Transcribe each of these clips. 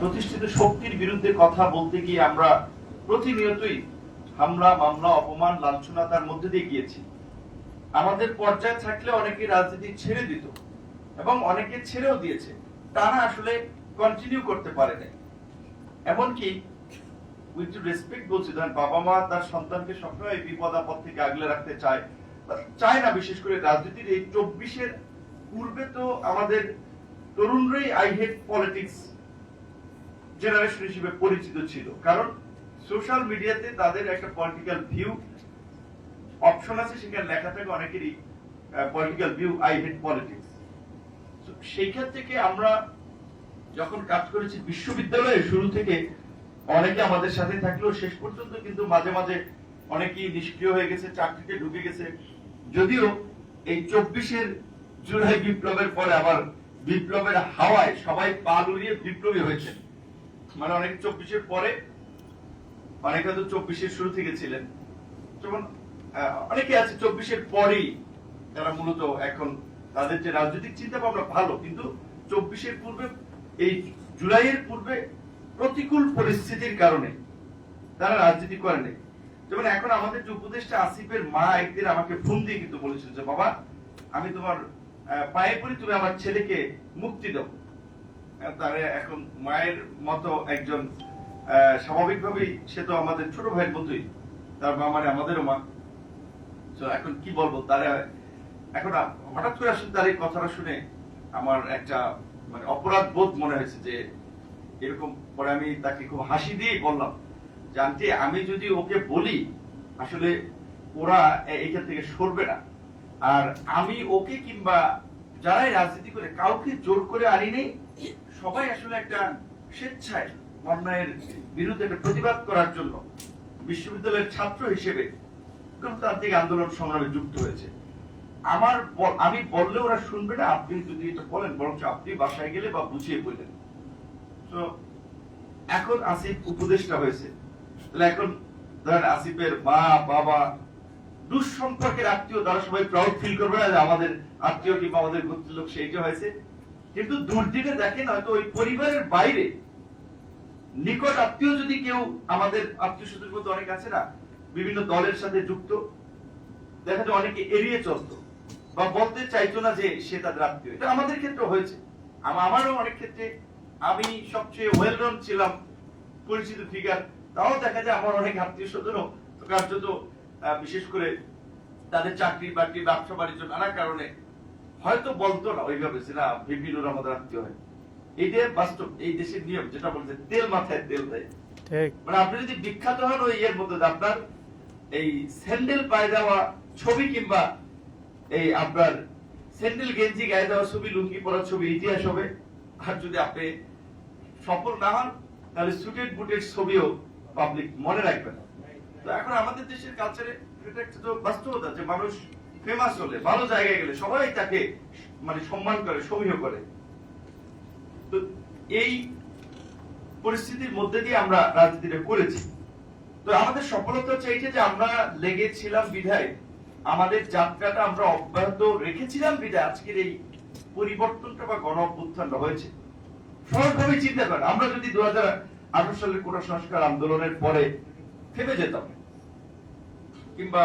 প্রতিষ্ঠিত শক্তির বিরুদ্ধে কথা বলতে গিয়ে আমরা প্রতিনিয়তই হামলা, মামলা, অপমান লাঞ্ছনাতার মধ্যে দিয়ে গিয়েছি। আমাদের পর্যায়ে থাকলে অনেকে রাজনীতি ছেড়ে দিত এবং অনেকে ছেড়েও দিয়েছে। তারা আসলে কন্টিনিউ করতে পারে নাই। এমনকি উইথ রেসপেক্ট বলছি, ধরেন বাবা মা তার সন্তানকে সবসময় বিপদ আপদ থেকে আগলে রাখতে চায় চায় না বিশেষ করে রাজনীতির এই চব্বিশের পূর্বে তো আমাদের তরুণরাই আই হেট পলিটিক্স জেনারেশন হিসেবে পরিচিত ছিল। কারণ সোশ্যাল মিডিয়াতে তাদের একটা পলিটিক্যাল ভিউ অপশন আছে, সেখানে লেখা থাকে অনেকেরই political view I hate politics সেইখান থেকে আমরা যখন কাজ করেছি বিশ্ববিদ্যালয়ে, শুরু থেকে অনেকে আমাদের সাথে থাকলেও শেষ পর্যন্ত কিন্তু মাঝে মাঝে অনেকেই নিষ্ক্রিয় হয়ে গেছে, চাকরিতে ঢুকে গেছে। যদিও এই চব্বিশের জুলাই বিপ্লবের পরে আবার বিপ্লবের হাওয়ায় সবাই পা লুড়িয়ে বিপ্লবী হয়েছে মানে অনেক চব্বিশের পরে, অনেকে তো চব্বিশের শুরু থেকে ছিলেন। যেমন অনেকে আছে চব্বিশের পরেই তারা মূলত এখন তাদের যে রাজনৈতিক চিন্তা ভাবনা ভালো, কিন্তু চব্বিশের পূর্বে, এই জুলাইয়ের পূর্বে প্রতিকূল পরিস্থিতির কারণে তারা রাজনীতি করেনি যেমন এখন আমাদের যে উপদেষ্টা আসিফের মা একদিন আমাকে ফোন দিয়ে কিন্তু বলেছিল যে, বাবা, আমি তোমার পায়ে পড়ি তুমি আমার ছেলেকে মুক্তি দাও। তারে এখন মায়ের মতো একজন স্বাভাবিকভাবেই সে তো আমাদের ছোট ভাইয়ের মতোই। তার মা মানে আমাদেরও মা। তো এখন কি বলব, তারা এখন হঠাৎ করে আসলে তার এই কথাটা শুনে আমার একটা মানে অপরাধ বোধ মনে হয়েছে যে এরকম পরে আমি তাকে খুব হাসি দিয়েই বললাম আন্টি, আমি যদি ওকে বলি, আসলে ওরা এইখান থেকে সরবে না। আর আমি ওকে কিংবা যারাই রাজনীতি করে, কাউকে জোর করে আনি নেই সবাই আসলে একটা স্বেচ্ছায় অন্যায়ের বিরুদ্ধে একটা প্রতিবাদ করার জন্য বিশ্ববিদ্যালয়ের ছাত্র হিসেবে গণতান্ত্রিক আন্দোলন সংগ্রামে যুক্ত হয়েছে। আমার আমি বললে ওরা শুনবে না, আপনি যদি এটা বলেন, বরঞ্চ আপনি বাসায় গেলে বা বুঝিয়ে বললেন তো এখন আসিফ উপদেষ্টা হয়েছে। তাহলে এখন ধরেন আসিফের মা, বাবা, দুঃসম্পর্কের আত্মীয় তারা সবাই প্রাউড ফিল করবে না আমাদের আত্মীয় কিংবা আমাদের গোত্রের লোক সেইটা হয়েছে। কিন্তু দুর্দিনে দেখেন হয়তো ওই পরিবারের বাইরে নিকট আত্মীয় যদি কেউ আমাদের আত্মীয় স্বজনের মধ্যে অনেক আছে না, বিভিন্ন দলের সাথে যুক্ত, দেখা যায় অনেকে এড়িয়ে চলতো বা বলতে চাইতো না যে সে তাদের আত্মীয়। এটা আমাদের ক্ষেত্রে হয়েছে। আমারও অনেক ক্ষেত্রে আমি সবচেয়ে ওয়েল নন ছিলাম পরিচিত ফিগার তাও দেখা যায় আমার অনেক আত্মীয় স্বজনও কার্যত বিশেষ করে তাদের চাকরি বাকরি ব্যবসা বাণিজ্য নানা কারণে হয়তো বলতো না ওইভাবে না বিভিন্নর আমাদের আত্মীয় হয় এইটা বাস্তব এই দেশের নিয়ম যেটা বলছে তেল মাথায় তেল দেয়। ঠিক। মানে আপনি যদি বিখ্যাত হন ওই ইয়ের মধ্যে আপনার এই স্যান্ডেল পায়ে দেওয়া ছবি কিংবা এই আপনার স্যান্ডেল গেঞ্জি গায়ে দেওয়া ছবি লুঙ্গি পরা ছবি ইতিহাস হবে। আর যদি আপনি সফল না হন তাহলে সুটেড বুটের ছবিও পাবলিক মনে রাখবে না। তো এখন আমাদের দেশের কালচারে এটা একটা বাস্তবতা যে মানুষ ফেমাস হলে, ভালো জায়গায় গেলে সবাই তাকে মানে সম্মান করে সমীহ করে। তো এই পরিস্থিতির মধ্যে দিয়ে আমরা রাজনীতিটা করেছি। তো আমাদের সফলতা এইটা যে আমরা লেগেছিলাম বিধায়। আমাদের যাত্রাটা আমরা অব্যাহত রেখেছিলাম বিধায়। আজকের এই পরিবর্তনটা বা গণ অভ্যুত্থানটা হয়েছে। সহজভাবে চিন্তা করেন আমরা যদি দু হাজার আঠারো সালের কোটা সংস্কার আন্দোলনের পরে থেমে যেতাম, কিংবা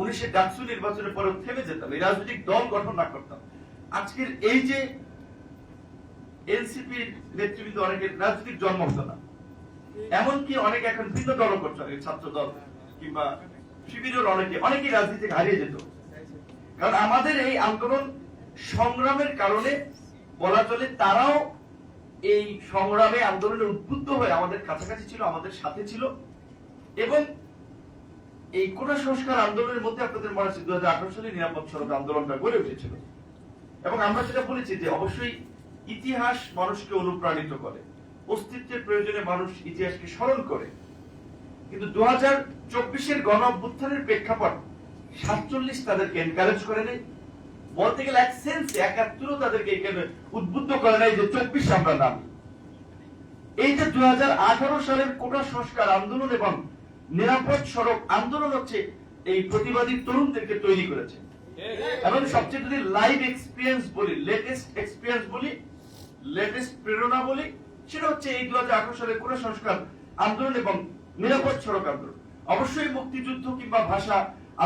উনিশের ডাকসু নির্বাচনের পরে থেমে যেতাম, এই রাজনৈতিক দল গঠন না করতাম। আজকের এই যে এনসিপির নেতৃবৃন্দ অনেকের রাজনৈতিক জন্ম হতো না এমনকি অনেকে এখন ভিন্ন দল করছে ছাত্র দল কিংবা শিবিরের অনেকে, অনেকেই রাজনীতি হারিয়ে যেত। কারণ আমাদের এই আন্দোলন সংগ্রামের কারণে বলা চলে তারাও এই সংগ্রামে আন্দোলনে উদ্বুদ্ধ হয়ে আমাদের কাছাকাছি ছিল, আমাদের সাথে ছিল এবং এই কোটা সংস্কার আন্দোলনের মধ্যে আপনাদের মনে আছে দু হাজার আঠারো সালে নিরাপদ সড়ক আন্দোলনটা গড়ে উঠেছিল। এবং আমরা সেটা বলেছি যে অবশ্যই ইতিহাস মানুষকে অনুপ্রাণিত করে, অস্তিত্বের প্রয়োজনে মানুষ ইতিহাসকে স্মরণ করে। কিন্তু দু হাজার চব্বিশের গণ অভ্যুত্থানের প্রেক্ষাপট সাতচল্লিশ তাদেরকে এনকারেজ করে নেই। বলতে গেলে এক সেন্স একাত্তরও তাদেরকে এখানে উদ্বুদ্ধ করে নাই যে চব্বিশ আমরা নামি। এই যে দু হাজার আঠারো সালের কোটা সংস্কার আন্দোলন এবং নিরাপদ সড়ক আন্দোলন হচ্ছে এই প্রতিবাদী তরুণদেরকে তৈরি করেছে। এবং সবচেয়ে যদি লাইভ এক্সপিরিয়েন্স বলি লেটেস্ট এক্সপিরিয়েন্স বলি লেটেস্ট প্রেরণা বলি, সেটা হচ্ছে এই দু সালের কোন সংস্কার আন্দোলন এবং নিরাপদ সড়ক আন্দোলন। অবশ্যই মুক্তিযুদ্ধ কিংবা ভাষা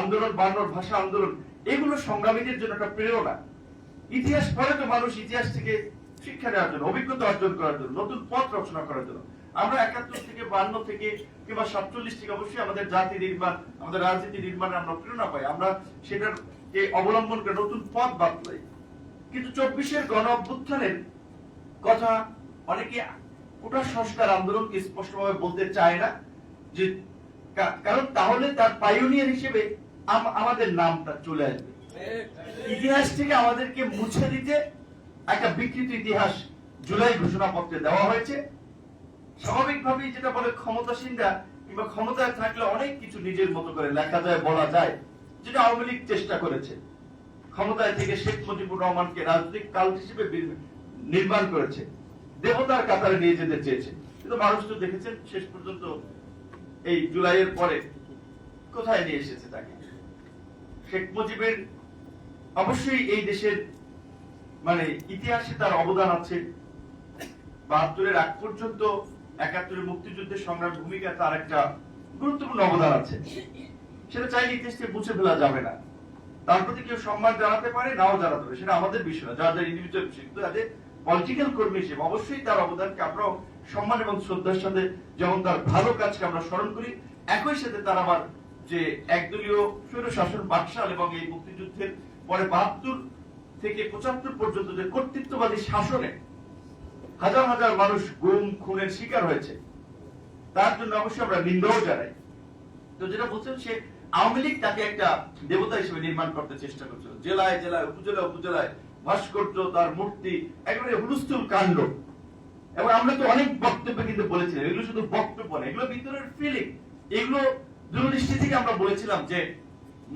আন্দোলন বান্নর ভাষা আন্দোলন, এগুলো সংগ্রামীদের জন্য একটা প্রেরণা। ইতিহাস পড়ে তো মানুষ ইতিহাস থেকে শিক্ষা নেওয়ার জন্য, অভিজ্ঞতা অর্জন করার জন্য, নতুন পথ রচনা করার জন্য। আমরা একাত্তর থেকে বান্ন থেকে কিংবা সাতচল্লিশ থেকে অবশ্যই আমাদের জাতি নির্মাণ, আমাদের রাজনীতি নির্মাণে আমরা প্রেরণা পাই। আমরা সেটার অবলম্বন করে নতুন পথ বাতলাই কিন্তু চব্বিশের গণ অভ্যুত্থানের কথা অনেকে কোটা সংস্কার আন্দোলনকে স্পষ্টভাবে বলতে চায় না, যে কারণ তাহলে তার পাইওনিয়ার হিসেবে আমাদের নামটা চলে আসবে। ইতিহাস থেকে আমাদেরকে মুছে দিতে একটা বিকৃত ইতিহাস জুলাই ঘোষণাপত্রে দেওয়া হয়েছে। স্বাভাবিকভাবেই যেটা বলে ক্ষমতাসীনরা কিংবা ক্ষমতায় থাকলে অনেক কিছু নিজের মতো করে লেখা যায়, বলা যায়, যেটা আওয়ামী লীগ চেষ্টা করেছে। ক্ষমতায় থেকে শেখ মুজিবুর রহমানকে রাজনৈতিক কাল হিসেবে নির্মাণ করেছে। দেবতার কাতারে নিয়ে যেতে চেয়েছে। কিন্তু মানুষ তো দেখেছেন, শেষ পর্যন্ত এই জুলাইয়ের পরে কোথায় নিয়ে এসেছে তাকে? শেখ মুজিবের অবশ্যই এই দেশের মানে ইতিহাসে তার অবদান আছে। বাহাত্তরের আগ পর্যন্ত একাত্তরের মুক্তিযুদ্ধের সংগ্রাম ভূমিকা তার একটা গুরুত্বপূর্ণ অবদান আছে। সেটা চাইলে ইতিহাস থেকে মুছে ফেলা যাবে না। তার প্রতি কেউ সম্মান জানাতে পারে, নাও জানাতে পারে। সেটা আমাদের বিষয় না, যার ইন্ডিভিজুয়াল বিষয়। কিন্তু তাদের পলিটিক্যাল কর্মী হিসেবে অবশ্যই তার অবদানকে আমরাও সম্মান এবং শ্রদ্ধার সাথে, যেমন তার ভালো কাজকে আমরা স্মরণ করি, একই সাথে তার আবার যে একদলীয় স্বৈর শাসন বাকশাল এবং এই মুক্তিযুদ্ধের পরে বাহাত্তর থেকে পঁচাত্তর পর্যন্ত যে কর্তৃত্ববাদী শাসনে হাজার হাজার মানুষ গুম, খুনের শিকার হয়েছে। তার জন্য অবশ্যই আমরা নিন্দাও জানাই। তো যেটা বলছেন, সে আওয়ামী লীগ তাকে একটা দেবতা হিসেবে নির্মাণ করতে চেষ্টা করছিল। জেলায় জেলায়, উপজেলায় উপজেলায় ভাস্কর্য, তার মূর্তি, একেবারে হুলস্থুল কাণ্ড। এবং আমরা তো অনেক বক্তব্য কিন্তু বলেছিলাম, এগুলো শুধু বক্তব্য না, এগুলো ভিতরের ফিলিং এগুলো দূরদৃষ্টি থেকে আমরা বলেছিলাম যে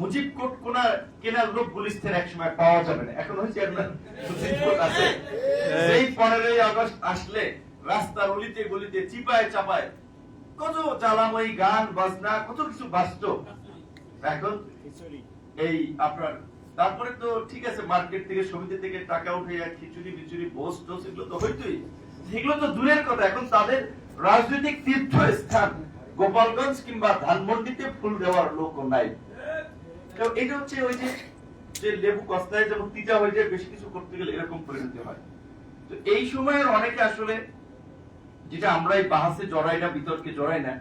মুজিব কোট কোনা কেনার লোক পুলিশদের এক সময় পাওয়া যাবে না। এখন আপনার আছে। সেই পনেরোই আগস্ট আসলে রাস্তার অলিতে গলিতে চিপায় চাপায় কত জ্বালাময়ী গান বাজনা কত কিছু বাজত। এখন এই আপনার তারপরে তো ঠিক আছে মার্কেট থেকে সমিতি থেকে টাকা উঠে যায় খিচুড়ি বিচুড়ি বোস টোস এগুলো তো হইতই। এগুলো তো দূরের কথা। এখন তাদের রাজনৈতিক তীর্থ তীর্থস্থান গোপালগঞ্জ কিংবা ধানমন্ডিতে ফুল দেওয়ার লোক নাই। তো এটা হচ্ছে ওই যে যে লেবু কস্তায় যেমন তিতা হয়ে যায়, বেশি কিছু করতে গেলে এরকম পরিণতি হয়। তো এই সময়ের অনেকে আসলে যেটা আমরা এই বাহাসে জড়াই না, বিতর্কে জড়াই না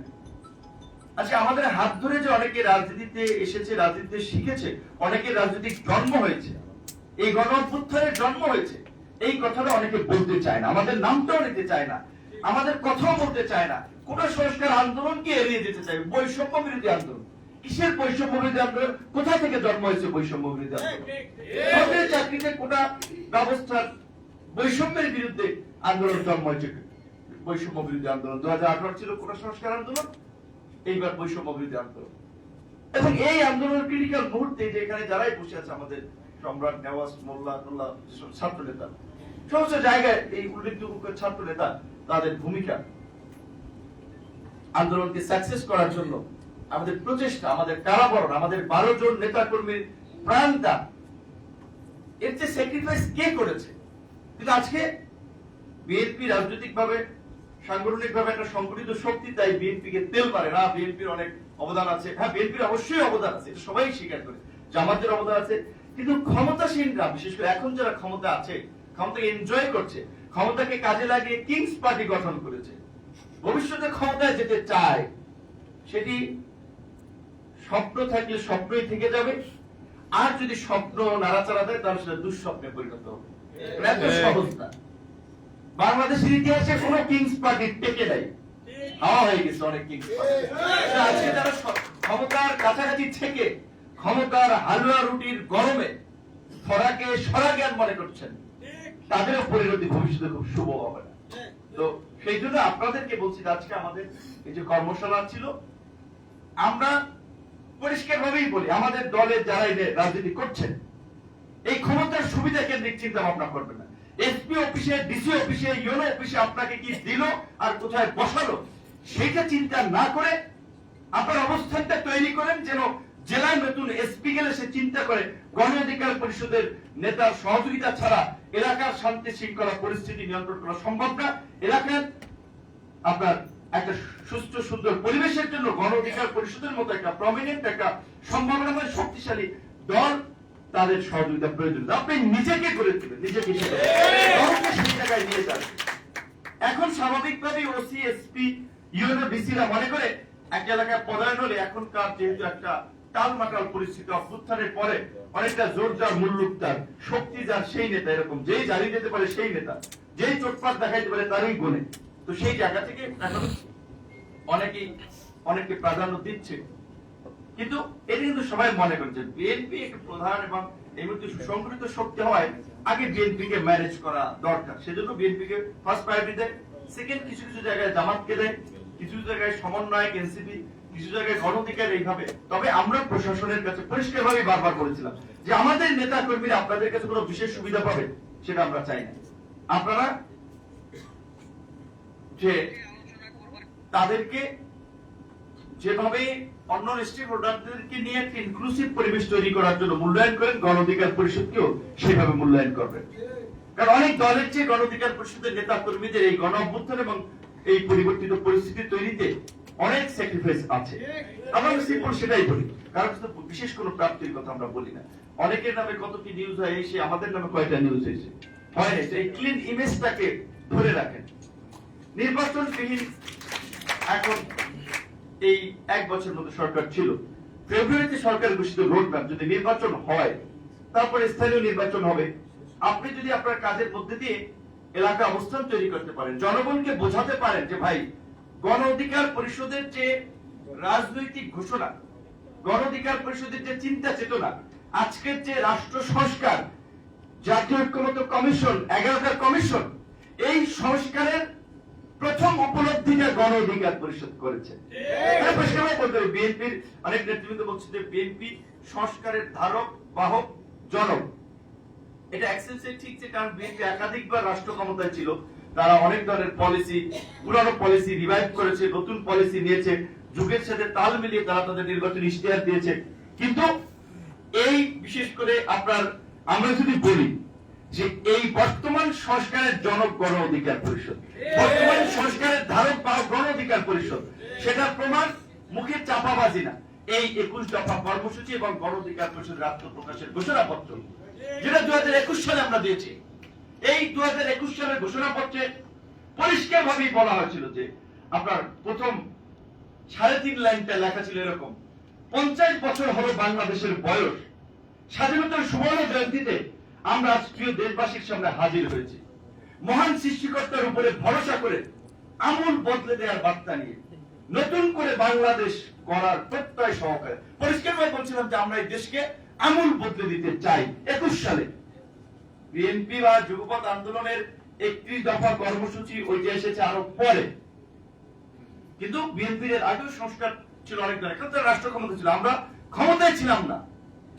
আচ্ছা আমাদের হাত ধরে যে অনেকে রাজনীতিতে এসেছে, রাজনীতিতে শিখেছে, অনেকের রাজনৈতিক জন্ম হয়েছে, এই গণ জন্ম হয়েছে, এই কথাটা অনেকে বলতে চায় না। আমাদের নামটাও নিতে চায় না, আমাদের কথাও বলতে চায় না। কোন সংস্কার আন্দোলনকে এড়িয়ে যেতে চায়, বৈষম্য বিরোধী আন্দোলন। কিসের বৈষম্য বিরোধী আন্দোলন? কোথা থেকে জন্ম হয়েছে বৈষম্য বিরোধী আন্দোলন? চাকরিতে কোটা ব্যবস্থার বৈষম্যের বিরুদ্ধে আন্দোলন জন্ম হয়েছে বৈষম্য বিরোধী আন্দোলন। দু হাজার আঠারো ছিল কোটা সংস্কার আন্দোলন? এইবার বৈষম্য বিরোধী আন্দোলন। এবং এই আন্দোলনের ক্রিটিক্যাল মুহূর্তে যে এখানে যারাই বসে আছে আমাদের সম্রাট নেওয়াজ, মোল্লা যেসব ছাত্র নেতা সমস্ত জায়গায় এই উল্লেখযোগ্য ছাত্র নেতা তাদের ভূমিকা আন্দোলনকে সাকসেস করার জন্য আমাদের প্রচেষ্টা, আমাদের কারাবরণ, আমাদের বারো জন নেতা কর্মীর প্রাণদান এর যে স্যাক্রিফাইস কে করেছে? কিন্তু আজকে বিএনপি রাজনৈতিক ভাবে সাংগঠনিক ভাবে একটা সংগঠিত শক্তি, তাই বিএনপি কে তেল মারে না। বিএনপির অনেক অবদান আছে। হ্যাঁ বিএনপির অবশ্যই অবদান আছে সবাই স্বীকার করে। জামাতের অবদান আছে। কিন্তু ক্ষমতাসীনরা, বিশেষ করে এখন যারা ক্ষমতা আছে ক্ষমতাকে এনজয় করছে, ক্ষমতাকে কাজে লাগিয়ে কিংস পার্টি গঠন করেছে, ভবিষ্যতে ক্ষমতায় যেতে চায়, সেটি স্বপ্ন থাকলে স্বপ্নই থেকে যাবে। আর যদি স্বপ্ন নাড়াচাড়া দেয় তাহলে সেটা দুঃস্বপ্নে পরিণত হবে। এত সহজ না। বাংলাদেশের ইতিহাসে কোন কিংস পার্টি টেকে নাই। হাওয়া হয়ে গেছে অনেক কিংস পার্টি। আজকে স- ক্ষমতার কাছাকাছি থেকে ক্ষমতার হালুয়া রুটির গরমে ফরাকে সরা জ্ঞান মনে করছেন তাদেরও পরিণতি ভবিষ্যতে খুব শুভ হবে না। তো সেই জন্য আপনাদেরকে বলছি আজকে আমাদের এই যে কর্মশালা ছিল আমরা পরিষ্কার ভাবেই বলি, আমাদের দলের যারা রাজনীতি করছেন, এই ক্ষমতার সুবিধা কেন্দ্রিক চিন্তা ভাবনা করবেন না। এসপি অফিসে, ডিসি অফিসে, ইউনো অফিসে আপনাকে কি দিল আর কোথায় বসালো সেটা চিন্তা না করে আপনার অবস্থানটা তৈরি করেন যেন জেলায় নতুন এসপি গেলে সে চিন্তা করে। গণ অধিকার পরিষদের নেতার সহযোগিতা ছাড়া এলাকার শান্তি শৃঙ্খলা পরিস্থিতি নিয়ন্ত্রণ করা সম্ভব না। এলাকার আপনার একটা সুস্থ সুন্দর পরিবেশের জন্য গণ অধিকার পরিষদের মতো একটা প্রমিনেন্ট একটা সম্ভাবনাময় শক্তিশালী দল তাদের সহযোগিতা প্রয়োজন। আপনি নিজেকে করে দেবেন নিজেকে দলকে সেই জায়গায় নিয়ে যাবেন এখন স্বাভাবিকভাবেই ওসি এসপি ইউএনও ডিসিরা মনে করে এক এলাকায় পদায়ন হলে এখনকার যেহেতু একটা টালমাটাল পরিস্থিতি অভ্যুত্থানের পরে অনেকটা জোর যার মুল্লুক তার শক্তি যার সেই নেতা এরকম। যেই জ্বালিয়ে যেতে পারে সেই নেতা যেই চোটপাট দেখাইতে পারে তারই গুণে। তো সেই জায়গা থেকে এখন অনেকেই অনেকে প্রাধান্য দিচ্ছে। কিন্তু এটা কিন্তু সবাই মনে করছে বিএনপি একটা প্রধান এবং এই মুহূর্তে সুসংগঠিত শক্তি হওয়ায় আগে বিএনপি কে ম্যানেজ করা দরকার। সেজন্য বিএনপি কে ফার্স্ট প্রায়োরিটি দেয় সেকেন্ড কিছু কিছু জায়গায় জামাতকে দেয়, কিছু জায়গায় সমন্বয় এনসিপি কিছু জায়গায় গণ অধিকার এইভাবে। তবে আমরা প্রশাসনের কাছে পরিষ্কারভাবে বারবার বলেছিলাম যে আমাদের নেতা কর্মীরা আপনাদের কাছে কোনো বিশেষ সুবিধা পাবে, সেটা আমরা চাই না। আপনারা যে তাদেরকে যেভাবে অন্য স্টেক হোল্ডারদেরকে নিয়ে একটা ইনক্লুসিভ পরিবেশ তৈরি করার জন্য মূল্যায়ন করেন, গণ অধিকার পরিষদকেও সেভাবে মূল্যায়ন করবেন কারণ অনেক দলের চেয়ে গণ অধিকার পরিষদের নেতা কর্মীদের এই গণ অভ্যুত্থান এবং এই পরিবর্তিত পরিস্থিতি তৈরিতে অনেক স্যাক্রিফাইস আছে। আমরা সিম্পল সেটাই বলি, কারণ শুধু বিশেষ কোনো প্রাপ্তির কথা আমরা বলি না। অনেকের নামে কত কি নিউজ হয় এসে আমাদের নামে কয়টা নিউজ হয়েছে? হয় এই ক্লিন ইমেজটাকে ধরে রাখেন। নির্বাচনবিহীন এখন এই এক বছর মতো সরকার ছিল। ফেব্রুয়ারিতে সরকার ঘোষিত রোডম্যাপ যদি নির্বাচন হয়, তারপরে স্থানীয় নির্বাচন হবে। আপনি যদি আপনার কাজের মধ্যে দিয়ে এলাকা অবস্থান তৈরি করতে পারেন, জনগণকে বোঝাতে পারেন যে ভাই, গণ অধিকার পরিষদের যে রাজনৈতিক ঘোষণা, গণ অধিকার পরিষদের যে চিন্তা চেতনা, আজকের যে রাষ্ট্র সংস্কার, জাতীয় ঐক্যমত কমিশন এগারোটার কমিশন, এই সংস্কারের প্রথম উপলব্ধিটা গণ অধিকার পরিষদ করেছে। বিএনপির অনেক নেতৃবৃন্দ বলছে যে বিএনপি সংস্কারের ধারক বাহক জনক। এটা অ্যাক্সেন্সে ঠিক যে কারণ বিএনপি একাধিকবার রাষ্ট্র ক্ষমতায় ছিল। তারা অনেক ধরনের পলিসি পুরানো পলিসি রিভাইভ করেছে নতুন পলিসি নিয়েছে। যুগের সাথে তাল মিলিয়ে তারা তাদের নির্বাচন ইশতেহার দিয়েছে। কিন্তু এই বিশেষ করে আপনার আমরা যদি বলি যে এই বর্তমান সংস্কারের জনক গণ অধিকার পরিষদ। বর্তমান সংস্কারের ধারক বাহক গণ অধিকার পরিষদ। সেটা প্রমাণ, মুখে চাপাবাজি না। এই একুশ দফা কর্মসূচি এবং গণ অধিকার পরিষদের আত্মপ্রকাশের ঘোষণাপত্র, যেটা দু হাজার একুশ সালে আমরা দিয়েছি। এই দু হাজার একুশ সালের ঘোষণাপত্রে পরিষ্কার ভাবেই বলা হয়েছিল যে, আপনার প্রথম সাড়ে তিন লাইনটা লেখা ছিল এরকম, পঞ্চাশ বছর হলো বাংলাদেশের বয়স। স্বাধীনতার সুবর্ণ জয়ন্তীতে আমরা প্রিয় দেশবাসীর সামনে হাজির হয়েছি। মহান সৃষ্টিকর্তার উপরে ভরসা করে আমূল বদলে দেওয়ার বার্তা নিয়ে নতুন করে বাংলাদেশ গড়ার প্রত্যয় সহকারে। পরিষ্কারভাবে বলছিলাম যে আমরা এই দেশকে আমূল বদলে দিতে চাই। একুশ সালে বিএনপি বা যুগপৎ আন্দোলনের একত্রিশ দফা কর্মসূচি ওইটা এসেছে আরও পরে। কিন্তু বিএনপির আগেও সংস্কার ছিল অনেক ধরনের। রাষ্ট্র ক্ষমতা ছিল। আমরা ক্ষমতায় ছিলাম না।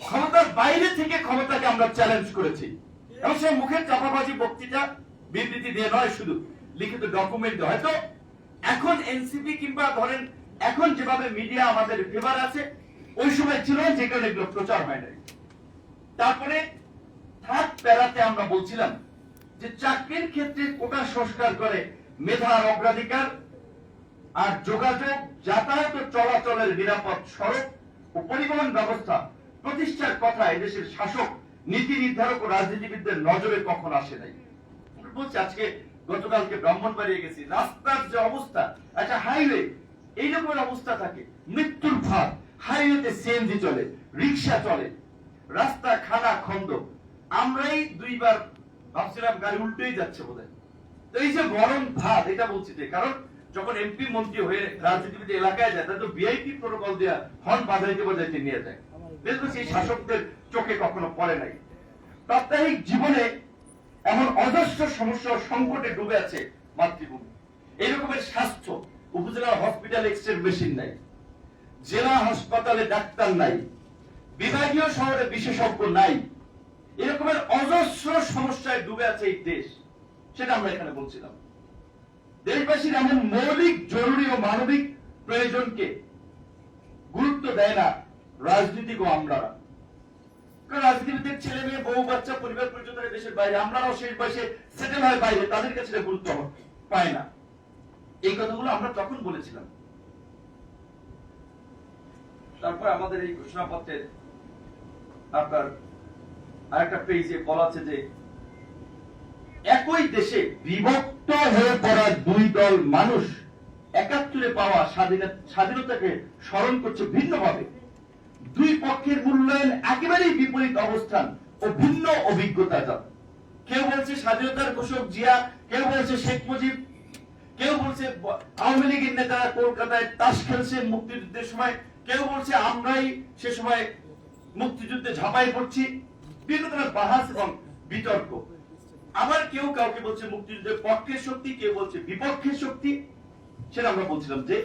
ক্ষমতার বাইরে থেকে ক্ষমতাকে আমরা চ্যালেঞ্জ করেছি। এবং সেই মুখের চাপাবাজি, বক্তৃতা, বিবৃতি দিয়ে নয় শুধু, লিখিত ডকুমেন্ট হয়তো এখন এনসিপি কিংবা ধরেন এখন যেভাবে মিডিয়া আমাদের ফেভার আছে, ওই সময় ছিল যে কারণে এগুলো প্রচার হয় নাই। তারপরে থার্ড প্যারাতে আমরা বলছিলাম যে চাকরির ক্ষেত্রে কোটা সংস্কার করে মেধার অগ্রাধিকার আর যোগাযোগ, যাতায়াত ও চলাচলের নিরাপদ সড়ক ও পরিবহন ব্যবস্থা প্রতিষ্ঠার কথা এদেশের শাসক, নীতি নির্ধারক ও রাজনীতিবিদদের নজরে কখন আসে নাই? বলছি, আজকে গতকালকে ব্রাহ্মণবাড়িয়ে গেছি, রাস্তার যে অবস্থা, একটা হাইওয়ে এইরকমের অবস্থা থাকে। মৃত্যুর ভার হাইওয়েতে সিএনজি চলে, রিক্সা চলে, রাস্তা, খানা, খন্দ। আমরাই দুইবার ভাবছিলাম গাড়ি উল্টেই যাচ্ছে তো এই যে গরম ভাত এটা বলছি যে, কারণ যখন এমপি মন্ত্রী হয়ে রাজনীতিবিদ এলাকায় যায়, তাদের ভিআইপি প্রোটোকল দেওয়া হর্ন বাজাইতে বাজাইতে নিয়ে যায়। দেখবেন সেই শাসকদের চোখে কখনো পড়ে নাই। জীবনে এমন অজস্র সমস্যা সংকটে ডুবে আছে মাতৃভূমি। স্বাস্থ্য উপজেলা হসপিটাল এক্সরে মেশিন নাই, জেলা হাসপাতালে ডাক্তার নাই, বিভাগীয় শহরে বিশেষজ্ঞ নাই। এরকমের অজস্র সমস্যায় ডুবে আছে এই দেশ, সেটা আমরা এখানে বলছিলাম। দেশবাসীর এমন মৌলিক, জরুরি ও মানবিক প্রয়োজনকে গুরুত্ব দেয় না রাজনীতিক আমলারা কারণ ছেলে মেয়ে, বউ, বাচ্চা, পরিবার পরিজন দেশের বাইরে, আমরাও শেষ বয়সে সেটেল হয় বাইরে, তাদের কাছে গুরুত্ব পায় না। এই কথাগুলো আমরা তখন বলেছিলাম। তারপর আমাদের এই ঘোষণাপত্রের আপনার আরেকটা পেজে বলা আছে যে, একই দেশে বিভক্ত হয়ে পড়া দুই দল মানুষ একাত্তরে পাওয়া স্বাধীনতা স্বাধীনতাকে স্মরণ করছে ভিন্নভাবে। দুই পক্ষের মূল্যায়ন একেবারেই বিপরীত অবস্থান ও ভিন্ন অভিজ্ঞতা কেউ বলছে স্বাধীনতার ঘোষক জিয়া, কেউ বলছে শেখ মুজিব, কেউ বলছে আওয়ামী লীগের নেতারা কলকাতায় তাস খেলছে মুক্তিযুদ্ধের সময়, কেউ বলছে আমরাই সে সময় মুক্তিযুদ্ধে ঝাঁপাই পড়ছি। বিভিন্ন ধরনের বাহাস এবং বিতর্ক। আবার কেউ কাউকে বলছে মুক্তিযুদ্ধের পক্ষের শক্তি, কেউ বলছে বিপক্ষের শক্তি। সেটা আমরা বলছিলাম যে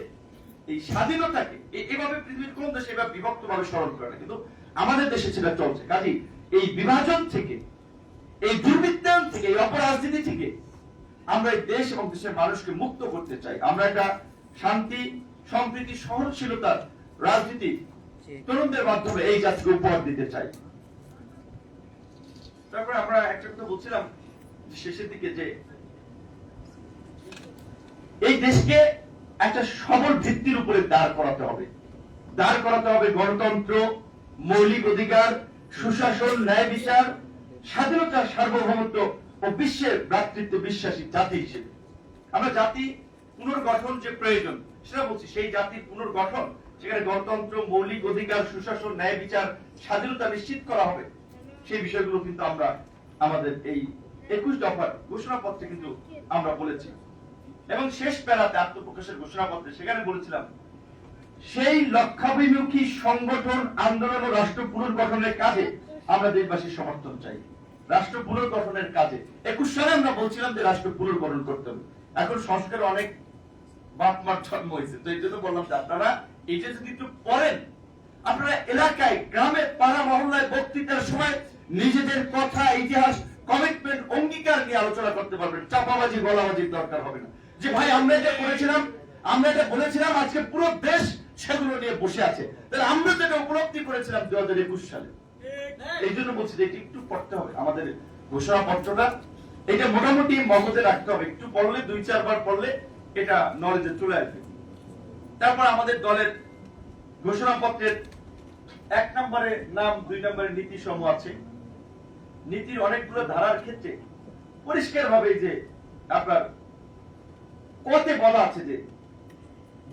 এই স্বাধীনতাকে এভাবে পৃথিবীর কোন দেশে এভাবে বিভক্ত ভাবে স্মরণ করে না। কিন্তু আমাদের দেশে সেটা চলছে। কাজে এই বিভাজন থেকে এই দুর্বৃত্তায়ন থেকে এই অপরাজনীতি থেকে আমরা এই দেশ এবং দেশের মানুষকে মুক্ত করতে চাই। আমরা একটা শান্তি সম্প্রীতি সহনশীলতার রাজনীতি তরুণদের মাধ্যমে এই জাতিকে উপহার দিতে চাই। তারপরে আমরা একটা কথা বলছিলাম শেষের দিকে যে এই দেশকে একটা সবল ভিত্তির উপরে দাঁড় করাতে হবে। দাঁড় করাতে হবে গণতন্ত্র, মৌলিক অধিকার, সুশাসন, ন্যায় বিচার, স্বাধীনতা, সার্বভৌমত্ব ও বিশ্বের ভ্রাতৃত্ব বিশ্বাসী জাতি হিসেবে। আমরা জাতি পুনর্গঠন যে প্রয়োজন, সেটা বলছি, সেই জাতির পুনর্গঠন, সেখানে গণতন্ত্র, মৌলিক অধিকার, সুশাসন, ন্যায় বিচার, স্বাধীনতা নিশ্চিত করা হবে, সেই বিষয়গুলো কিন্তু আমরা আমাদের এই একুশ দফার ঘোষণাপত্রে কিন্তু আমরা বলেছি। এবং শেষ প্যারাতে আত্মপ্রকাশের ঘোষণাপত্রে সেখানে বলেছিলাম, সেই লক্ষ্যাভিমুখী সংগঠন, আন্দোলন ও রাষ্ট্র পুনর্গঠনের কাজে আমরা দেশবাসীর সমর্থন চাই। রাষ্ট্র পুনর্গঠনের কাজে। একুশ সালে আমরা বলছিলাম যে রাষ্ট্র পুনর্গঠন করতে হবে। এখন সংস্কার অনেক বাপমার জন্ম হয়েছে, তো এই জন্য বললাম যে আপনারা এইটা যদি একটু পড়েন, আপনারা এলাকায়, গ্রামে, পাড়া মহল্লায় বক্তৃতার সময় নিজেদের কথা, ইতিহাস কমিটমেন্ট অঙ্গীকার নিয়ে আলোচনা করতে পারবেন। চাপাবাজি, গলাবাজির দরকার হবে না। যে ভাই, আমরা এটা করেছিলাম, আমরা এটা বলেছিলাম, আজকে পুরো দেশ সেগুলো নিয়ে বসে আছে। তাহলে আমরা যেটা উপলব্ধি করেছিলাম দু হাজার একুশ সালে। এই জন্য বলছি যে একটু পড়তে হবে, আমাদের ঘোষণাপত্রটা এটা মোটামুটি মগজে রাখতে হবে, একটু পড়লে, দুই, চারবার পড়লে এটা নলেজে চলে আসবে। তারপর আমাদের দলের ঘোষণাপত্রের এক নম্বরে নাম, দুই নম্বরে নীতি সমূহ আছে। নীতির অনেকগুলো ধারার ক্ষেত্রে পরিষ্কার ভাবে যে আপনার কতে বলা আছে যে,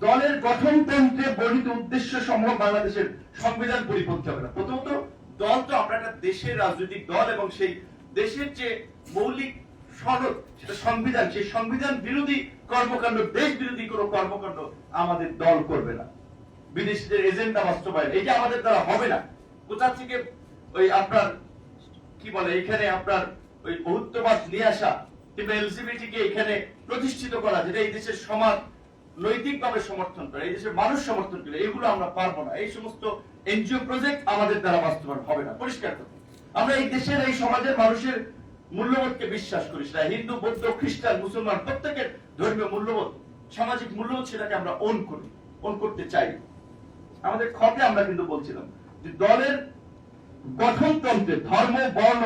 দলের গঠনতন্ত্রে বর্ণিত উদ্দেশ্য সমূহ বাংলাদেশের সংবিধান পরিপন্থী হবে না। প্রথমত, দল তো আমরা একটা দেশের রাজনৈতিক দল এবং সেই দেশের যে মৌলিক সনদ, সেটা সংবিধান, সেই সংবিধান বিরোধী কর্মকাণ্ড, দেশ বিরোধী কোনো কর্মকাণ্ড আমাদের দল করবে না। বিদেশিদের এজেন্ডা বাস্তবায়ন এটা আমাদের দ্বারা হবে না। কোথা থেকে ওই আপনার, কি বলে, এখানে আপনার ওই বহুত্ববাদ নিয়ে আসা কিংবা এলসিবিটি কে এখানে প্রতিষ্ঠিত করা, যেটা এই দেশের সমাজ নৈতিকভাবে সমর্থন করে, এই দেশের মানুষ সমর্থন করে, এগুলো আমরা পারব না। এই সমস্ত এনজিও প্রজেক্ট আমাদের দ্বারা বাস্তবায়ন হবে না। পরিষ্কার আমরা এই দেশের, এই সমাজের মানুষের মূল্যবোধকে বিশ্বাস করি সেটা। হিন্দু, বৌদ্ধ, খ্রিস্টান, মুসলমান, প্রত্যেকের ধর্মীয় মূল্যবোধ, সামাজিক মূল্যবোধ সেটাকে আমরা ওন করি ওন করতে চাই। আমাদের খতে আমরা কিন্তু বলছিলাম যে দলের গঠনতন্ত্রে ধর্ম, বর্ণ,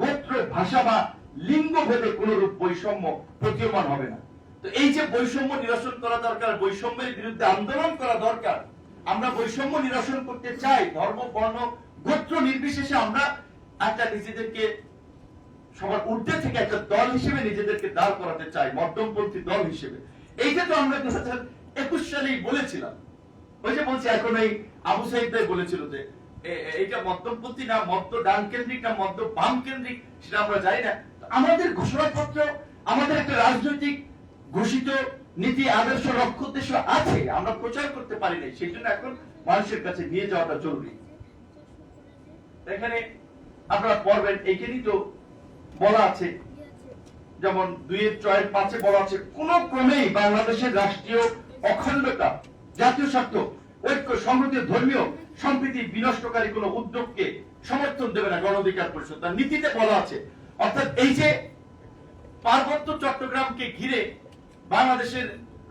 গোত্র, ভাষা বা লিঙ্গ ভেদে কোন রূপ বৈষম্য প্রতীয়মান হবে না। তো এই যে বৈষম্য নিরসন করা দরকার, বৈষম্যের বিরুদ্ধে আন্দোলন করা দরকার, আমরা বৈষম্য নিরসন করতে চাই। ধর্ম, বর্ণ, গোত্র নির্বিশেষে আমরা একটা নিজেদেরকে সবার ঊর্ধ্বে থেকে একটা দল হিসেবে নিজেদেরকে দাঁড় করাতে চাই, মধ্যমপন্থী দল হিসেবে। এইটা তো আমরা একুশ সালেই বলেছিলাম। ওই যে বলছি, এখন এই আবু ভাই বলেছিল যে, এ- এ- এটা মধ্যপন্থী না, মধ্য ডান কেন্দ্রিক না, মধ্য বাম কেন্দ্রিক সেটা আমরা জানি না। আমাদের ঘোষণাপত্র, আমাদের একটা রাজনৈতিক ঘোষিত নীতি, আদর্শ, লক্ষ্য, উদ্দেশ্য আছে। আমরা প্রচার করতে পারি নাই। সেই জন্য এখন মানুষের কাছে নিয়ে যাওয়াটা জরুরি। এখানে আপনারা পড়বেন, এখানেই তো বলা আছে। যেমন দুইয়ের ছয়ের পাঁচে বলা আছে, কোন ক্রমেই বাংলাদেশের রাষ্ট্রীয় অখণ্ডতা, জাতীয় স্বার্থ, ঐক্য সংহতি ধর্মীয় সম্প্রীতি বিনষ্টকারী কোন উদ্যোগকে সমর্থন দেবে না গণ অধিকার পরিষদ। তার নীতিতে বলা আছে অর্থাৎ এই যে পার্বত্য চট্টগ্রামকে ঘিরে বাংলাদেশের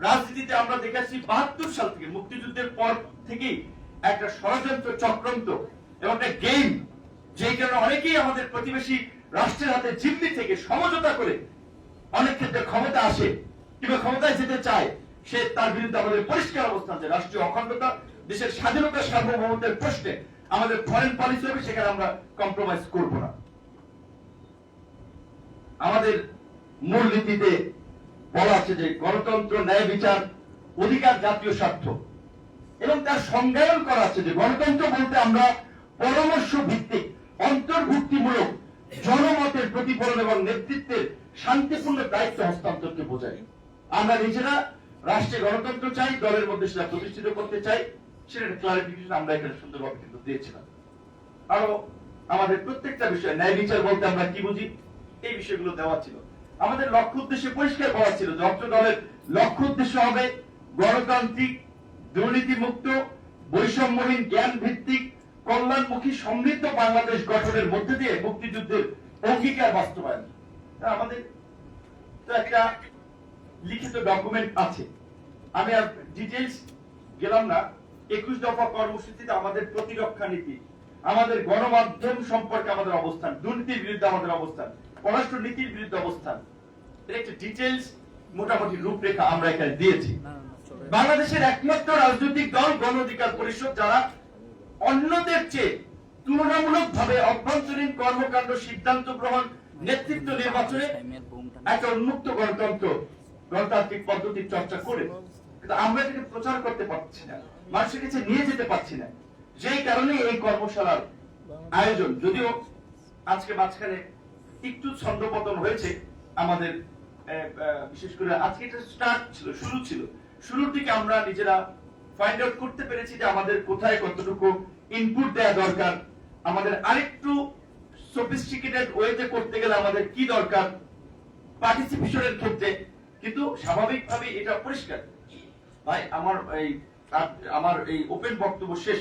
রাজনীতিতে আমরা দেখেছি বাহাত্তর সাল থেকে মুক্তিযুদ্ধের পর থেকেই একটা ষড়যন্ত্র চক্রান্ত এবং একটা গেম যে কারণে অনেকেই আমাদের প্রতিবেশী রাষ্ট্রের হাতে জিম্মি থেকে সমঝোতা করে অনেক ক্ষেত্রে ক্ষমতা আসে কিংবা ক্ষমতায় যেতে চায়, সে তার বিরুদ্ধে আমাদের পরিষ্কার অবস্থান আছে। রাষ্ট্রীয় অখণ্ডতা, দেশের স্বাধীনতা সার্বভৌমত্বের প্রশ্নে আমাদের ফরেন পলিসি হবে, সেখানে আমরা কম্প্রোমাইজ করব না। আমাদের মূল নীতিতে বলা আছে যে গণতন্ত্র, ন্যায় বিচার, অধিকার, জাতীয় স্বার্থ। এবং তার সংজ্ঞায়ন করা আছে যে গণতন্ত্র বলতে আমরা পরামর্শ ভিত্তিক অন্তর্ভুক্তিমূলক জনমতের প্রতিফলন এবং নেতৃত্বের শান্তিপূর্ণ দায়িত্ব হস্তান্তরকে বোঝাই আমরা নিজেরা রাষ্ট্রে গণতন্ত্র চাই, দলের মধ্যে সেটা প্রতিষ্ঠিত করতে চাই, সেটা ক্লারিফিকেশন আমরা এখানে সুন্দরভাবে কিন্তু দিয়েছিলাম। আরও আমাদের প্রত্যেকটা বিষয় ন্যায় বিচার বলতে আমরা কি বুঝি? এই বিষয়গুলো দেওয়া ছিল। আমাদের লক্ষ্য উদ্দেশ্যে পরিষ্কার করা ছিল যে অত্র দলের লক্ষ্য উদ্দেশ্য হবে গণতান্ত্রিক দুর্নীতি মুক্ত বৈষম্যহীন জ্ঞান ভিত্তিক কল্যাণমুখী, সমৃদ্ধ বাংলাদেশ গঠনের মধ্যে দিয়ে মুক্তিযুদ্ধের অঙ্গীকার বাস্তবায়ন। আমাদের তো একটা লিখিত ডকুমেন্ট আছে। আমি আর ডিটেলস গেলাম না। একুশ দফা কর্মসূচিতে আমাদের প্রতিরক্ষা নীতি, আমাদের গণমাধ্যম সম্পর্কে আমাদের অবস্থান, দুর্নীতির বিরুদ্ধে আমাদের অবস্থান। পররাষ্ট্র নীতির বিরুদ্ধে অবস্থান। এর একটা ডিটেলস মোটামুটি রূপরেখা আমরা এখানে দিয়েছি। বাংলাদেশের একমাত্র রাজনৈতিক দল গণ অধিকার পরিষদ যারা অন্যদের চেয়ে তুলনামূলক ভাবে অভ্যন্তরীণ কর্মকাণ্ড সিদ্ধান্ত গ্রহণ নেতৃত্ব নির্বাচনে একটা উন্মুক্ত গণতন্ত্র গণতান্ত্রিক পদ্ধতির চর্চা করে। কিন্তু আমরা এটাকে প্রচার করতে পারছি না মানুষের কাছে নিয়ে যেতে পারছি না। যেই কারণে এই কর্মশালার আয়োজন। যদিও আজকে মাঝখানে একটু ছন্দপতন হয়েছে আমাদের বিশেষ করে আজকে এটা স্টার্ট ছিল, শুরু ছিল। শুরুর দিকে আমরা নিজেরা ফাইন্ড আউট করতে পেরেছি যে আমাদের কোথায় কতটুকু ইনপুট দেওয়া দরকার, আমাদের আরেকটু সফিস্টিকেটেড ওয়েতে করতে গেলে আমাদের কি দরকার পার্টিসিপেশনের ক্ষেত্রে। কিন্তু স্বাভাবিকভাবে এটা পরিষ্কার। ভাই, আমার এই আমার এই ওপেন বক্তব্য শেষ।